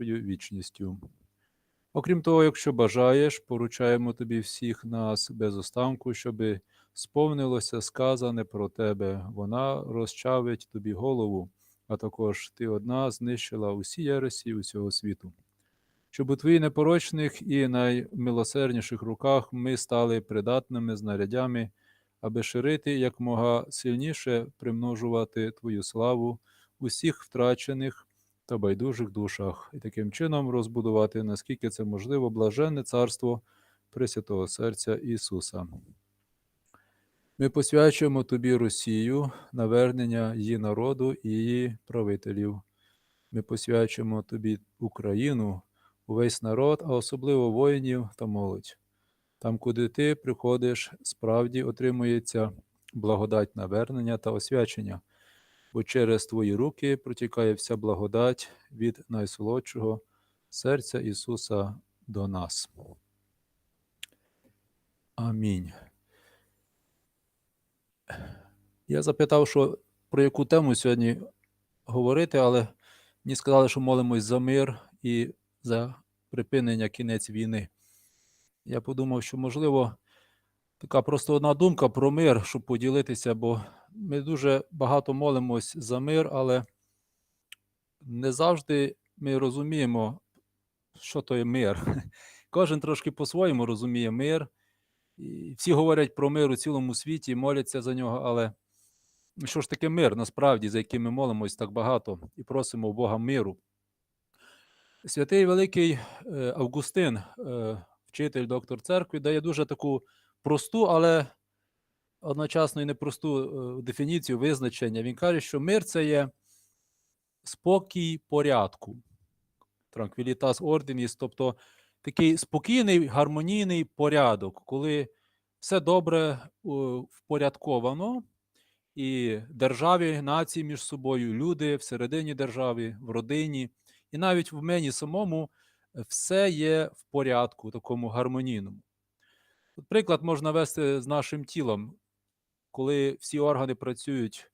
вічністю. Окрім того, якщо бажаєш, поручаємо тобі всіх нас без останку, щоби сповнилося сказане про тебе. Вона розчавить тобі голову, а також ти одна знищила усі єресі усього світу. Щоб у твоїх непорочних і наймилосердніших руках ми стали придатними знарядями, аби ширити якмога сильніше примножувати твою славу усіх втрачених та байдужих душах, і таким чином розбудувати, наскільки це можливо, блаженне царство Пресвятого Серця Ісуса. Ми посвячуємо тобі Росію, навернення її народу і її правителів. Ми посвячуємо тобі Україну, увесь народ, а особливо воїнів та молодь. Там, куди ти приходиш, справді отримується благодать навернення та освячення, бо через твої руки протікає вся благодать від найсолодшого серця Ісуса до нас. Амінь. Я запитав, що про яку тему сьогодні говорити, але мені сказали, що молимось за мир і за припинення кінець війни. Я подумав, що, можливо, така просто одна думка про мир, щоб поділитися, бо ми дуже багато молимось за мир, але не завжди ми розуміємо, що то є мир. Кожен трошки по-своєму розуміє мир. І всі говорять про мир у цілому світі, моляться за нього, але що ж таке мир насправді, за яким ми молимось так багато і просимо у Бога миру. Святий Великий е, Августин, е, вчитель, доктор церкви, дає дуже таку просту, але одночасно і непросту е, дефініцію визначення. Він каже, що мир це є спокій порядку, транквілітас орденіс, тобто такий спокійний гармонійний порядок, коли все добре впорядковано, і державі, нації між собою, люди всередині держави, в родині, і навіть в мені самому все є в порядку, такому гармонійному. От Приклад можна вести з нашим тілом, коли всі органи працюють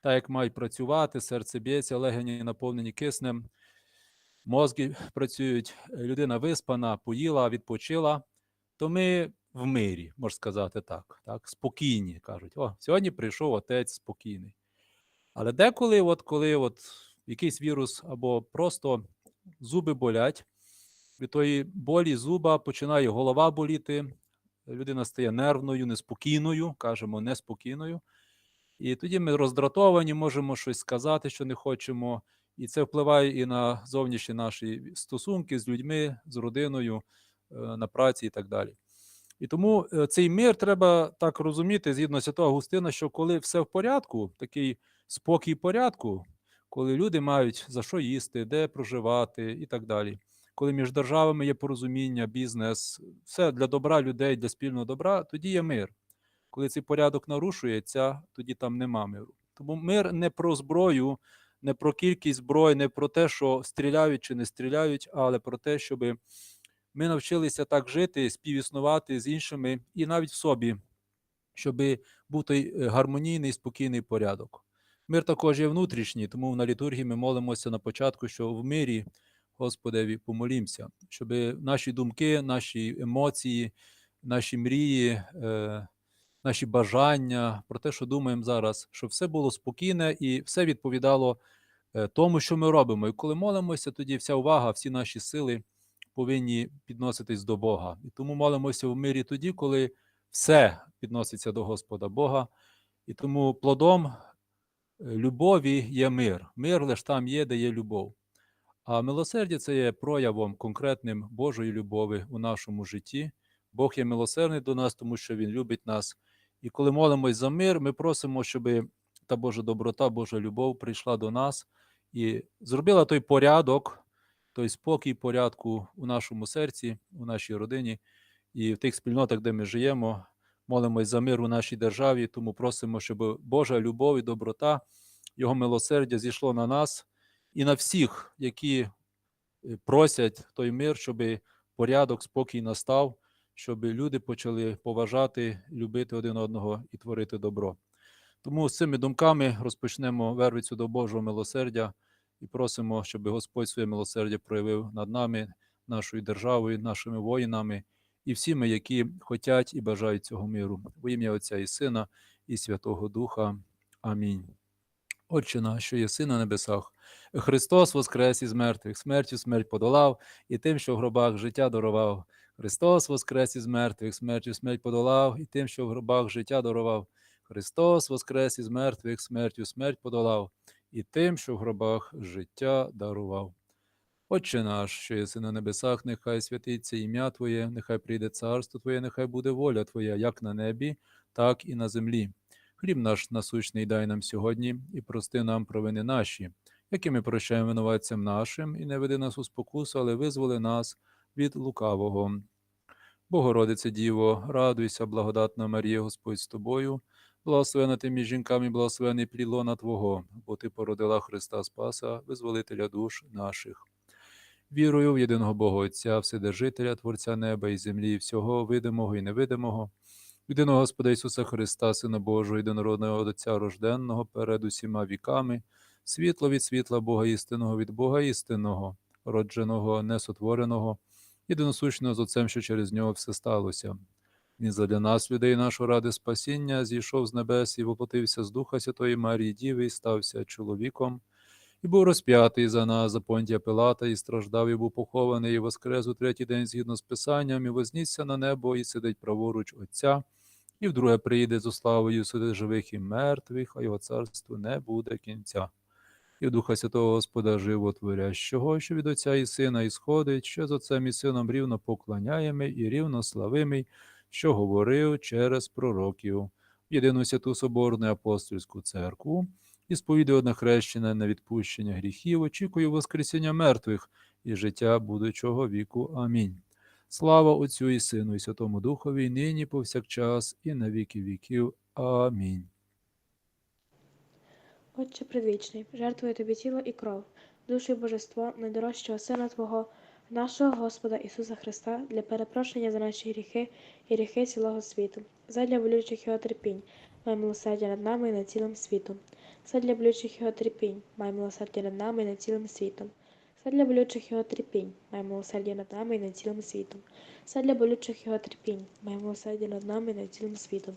так, як мають працювати, серце б'ється, легені наповнені киснем, мозки працюють, людина виспана, поїла, відпочила, то ми в мирі, можна сказати так, так, спокійні кажуть. О, сьогодні прийшов отець спокійний. Але деколи, от коли от якийсь вірус або просто зуби болять, від тої болі зуба починає голова боліти, людина стає нервною, неспокійною, кажемо неспокійною. І тоді ми роздратовані, можемо щось сказати, що не хочемо. І це впливає і на зовнішні наші стосунки з людьми, з родиною, е, на праці і так далі. І тому е, цей мир треба так розуміти, згідно Святого Густина, що коли все в порядку, такий спокій порядку, коли люди мають за що їсти, де проживати і так далі. Коли між державами є порозуміння, бізнес, все для добра людей, для спільного добра, тоді є мир. Коли цей порядок нарушується, тоді там нема миру. Тому мир не про зброю, не про кількість зброї, не про те, що стріляють чи не стріляють, але про те, щоб ми навчилися так жити, співіснувати з іншими і навіть в собі, щоб був той е, гармонійний, спокійний порядок. Мир також є внутрішній, тому на літургії ми молимося на початку, що в мирі Господеві помолімося, щоб наші думки, наші емоції, наші мрії, е, наші бажання про те, що думаємо зараз, щоб все було спокійне і все відповідало е, тому, що ми робимо. І коли молимося, тоді вся увага, всі наші сили повинні підноситись до Бога. І тому молимося в мирі тоді, коли все підноситься до Господа Бога. І тому плодом е, любові є мир. Мир лише там є, де є любов. А милосердя це є проявом конкретним Божої любові у нашому житті. Бог є милосердний до нас, тому що Він любить нас. І коли молимось за мир, ми просимо, щоб та Божа доброта, Божа любов прийшла до нас і зробила той порядок, той спокій порядку у нашому серці, у нашій родині і в тих спільнотах, де ми живемо, молимось за мир у нашій державі, тому просимо, щоб Божа любов і доброта, Його милосердя зійшло на нас і на всіх, які е, просять той мир, щоб порядок, спокій настав, щоб люди почали поважати, любити один одного і творити добро. Тому з цими думками розпочнемо вервицю до Божого милосердя і просимо, щоб Господь своє милосердя проявив над нами, нашою державою, нашими воїнами і всіми, які хотять і бажають цього миру. Во ім'я Отця і Сина, і Святого Духа. Амінь. Отче наш, що єси на небесах, Христос воскрес із мертвих, смертю смерть подолав, і тим, що в гробах життя дарував. Христос воскрес із мертвих, смертю смерть подолав, і тим, що в гробах життя дарував. Христос воскрес із мертвих, смертю смерть подолав, і тим, що в гробах життя дарував. Отче наш, що єси на небесах, нехай святиться ім'я Твоє, нехай прийде царство Твоє, нехай буде воля Твоя, як на небі, так і на землі. Хліб наш насущний дай нам сьогодні, і прости нам провини наші, які ми прощаємо винуватцям нашим, і не веди нас у спокусу, але визволи нас від лукавого. Богородице Діво, радуйся, благодатна Марія, Господь з тобою, благословена ти між жінками, благословений плід лона Твого, бо Ти породила Христа Спаса, визволителя душ наших. Вірую в єдиного Бога Отця, Вседержителя, Творця неба і землі, всього видимого і невидимого, єдиного Господа Ісуса Христа, Сина Божого, єдинородного Отця рожденного перед усіма віками, світло від світла Бога істинного від Бога істинного, родженого, несотвореного, єдиносущного з Отцем, що через нього все сталося. Він задля нас, людей нашого ради спасіння, зійшов з небес і воплотився з Духа Святої Марії Діви і стався чоловіком, і був розп'ятий за нас, за Понтія Пилата, і страждав, і був похований, і воскрес у третій день згідно з Писанням, і вознісся на небо, і сидить праворуч Отця, і вдруге приїде з славою суди живих і мертвих, а його царству не буде кінця. І в Духа Святого Господа животворящого, що від Отця і Сина ісходить, що з Отцем і Сином рівно поклоняємий і рівно славимий, що говорив через пророків, в єдину святу Соборну апостольську церкву, і сповідую одне хрещення на відпущення гріхів, очікую Воскресіння мертвих і життя будучого віку. Амінь. Слава Отцю і Сину, і Святому Духові, нині, повсякчас, і на віки віків. Амінь. Отче предвічний, жертвую тобі тіло і кров, душу і божество найдорожчого Сина Твого, нашого Господа Ісуса Христа, для перепрошення за наші гріхи і гріхи цілого світу, задля болючих його терпінь, май милосердя над нами і над цілим світом, задля болючих його терпінь, май милосердя над нами і над цілим світом, задля болючих його терпінь, май милосердя над нами і над цілим світом, задля болючих його терпінь, май милосердя над нами і над цілим світом.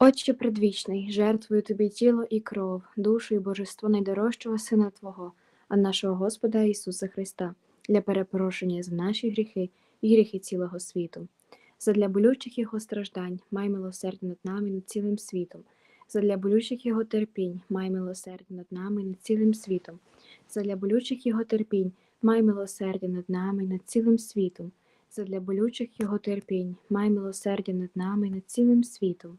Отче предвічний, жертвую тобі тіло і кров, душу і божество найдорожчого Сина Твого, а нашого Господа Ісуса Христа, для перепрошення за наші гріхи і гріхи цілого світу. Задля болючих Його страждань май милосердя над нами над цілим світом. Задля болючих Його терпінь май милосердя над нами над цілим світом. Задля болючих Його терпінь май милосердя над нами над цілим світом. Задля болючих Його терпінь май милосердя над нами над цілим світом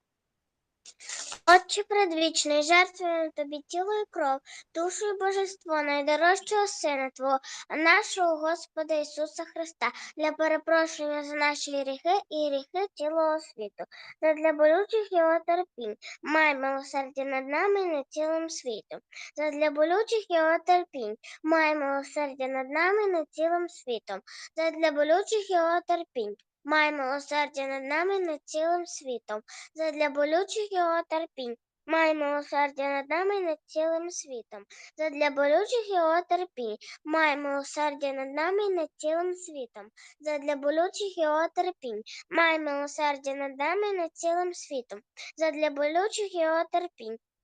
Отче предвічний, жертвуємо тобі тіло і кров, душу і божество найдорожчого Сина Твого, нашого Господа Ісуса Христа, для перепрошення за наші гріхи і гріхи цілого світу, задля болючих його терпінь, май милосердя над нами і над цілим світом, задля болючих його терпінь, май милосердя над нами і над цілим світом, задля болючих його терпінь. Май милосердя над нами над цілим світом, задля болючих його терпінь. Май милосердя над нами над цілим світом, задля болючих його терпінь. Май милосердя над нами над цілим світом, задля болючих його терпінь. Май милосердя над нами над цілим світом, задля болючих його терпінь.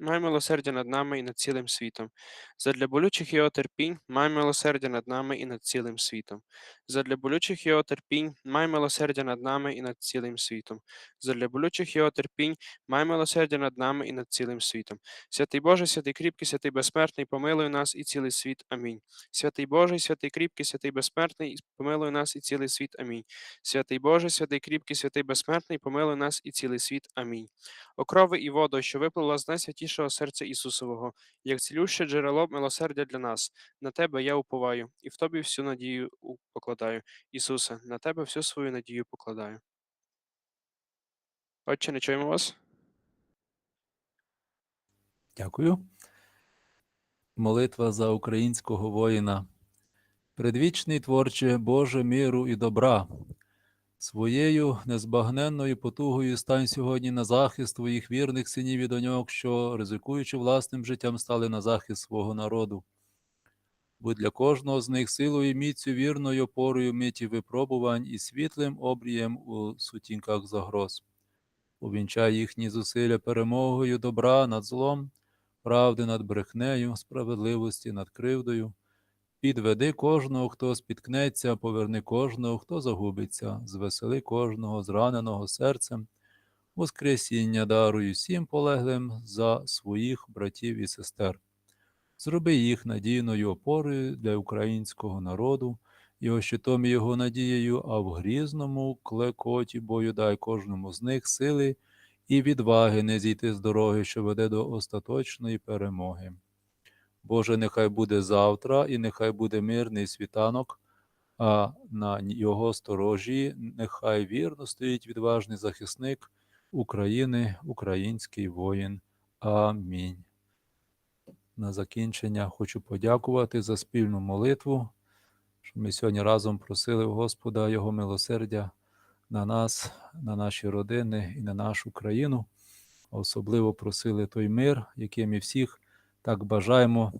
май милосердя над нами і над цілим світом. Задля болючих його терпінь май милосердя над нами і над цілим світом. Задля болючих його терпінь май милосердя над нами і над цілим світом. Задля болючих його терпінь май милосердя над нами і над цілим світом. Святий Боже, святий кріпкий, святий безсмертний, помилуй нас і цілий світ. Амінь. Святий Божий, святий кріпкий, святий безсмертний, помилуй нас і цілий світ. Амінь. Святий Боже, святий кріпкий, святий безсмертний, помилуй нас і цілий світ. Амінь. Окрови і водо, що виплила з найсвятішого серця Ісусового, як цілюще джерело милосердя для нас. На тебе я уповаю, і в тобі всю надію покладаю. Ісусе, на тебе всю свою надію покладаю. Отче, не чуємо вас? Дякую. Молитва за українського воїна. Предвічний творче Боже миру і добра. Своєю незбагненною потугою стань сьогодні на захист твоїх вірних синів і доньок, що, ризикуючи власним життям, стали на захист свого народу. Будь для кожного з них силою міцю вірною опорою миті випробувань і світлим обрієм у сутінках загроз. Увінчай їхні зусилля перемогою добра над злом, правди над брехнею, справедливості над кривдою. Підведи кожного, хто спіткнеться, поверни кожного, хто загубиться, звесели кожного зраненого серцем, воскресіння даруй всім полеглим за своїх братів і сестер. Зроби їх надійною опорою для українського народу, його щитом і його надією, а в грізному клекоті бою дай кожному з них сили і відваги не зійти з дороги, що веде до остаточної перемоги. Боже, нехай буде завтра, і нехай буде мирний світанок, а на його сторожі нехай вірно стоїть відважний захисник України, український воїн. Амінь. На закінчення хочу подякувати за спільну молитву, що ми сьогодні разом просили Господа Його милосердя на нас, на наші родини і на нашу країну. Особливо просили той мир, який ми всіх так бажаємо.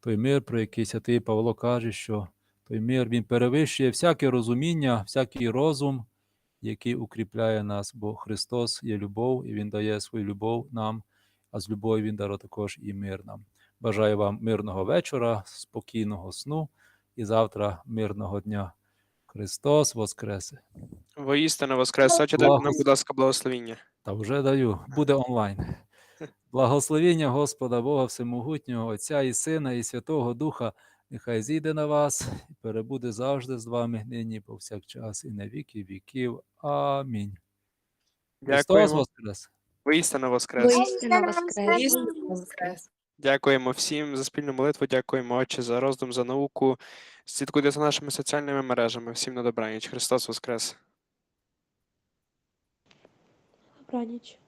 Той мир, про який святий Павло каже, що той мир він перевищує всяке розуміння, всякий розум, який укріпляє нас, бо Христос є любов, і Він дає свою любов нам, а з любов'ю Він дарує також і мир нам. Бажаю вам мирного вечора, спокійного сну і завтра мирного дня. Христос Воскресе! Воістину воскрес. Дай нам, будь ласка, благословіння. Та вже даю, буде онлайн. Благословіння Господа Бога Всемогутнього, Отця і Сина, і Святого Духа, нехай зійде на вас і перебуде завжди з вами, нині повсякчас, і на віки віків. Амінь. Христос Дякуємо. Воскрес! Воістину воскрес. Воістину воскрес. Воскрес. Дякуємо всім за спільну молитву. Дякуємо, Отче, за роздум, за науку. Слідкуйте за нашими соціальними мережами. Всім на добраніч. Христос Воскрес! Добраніч.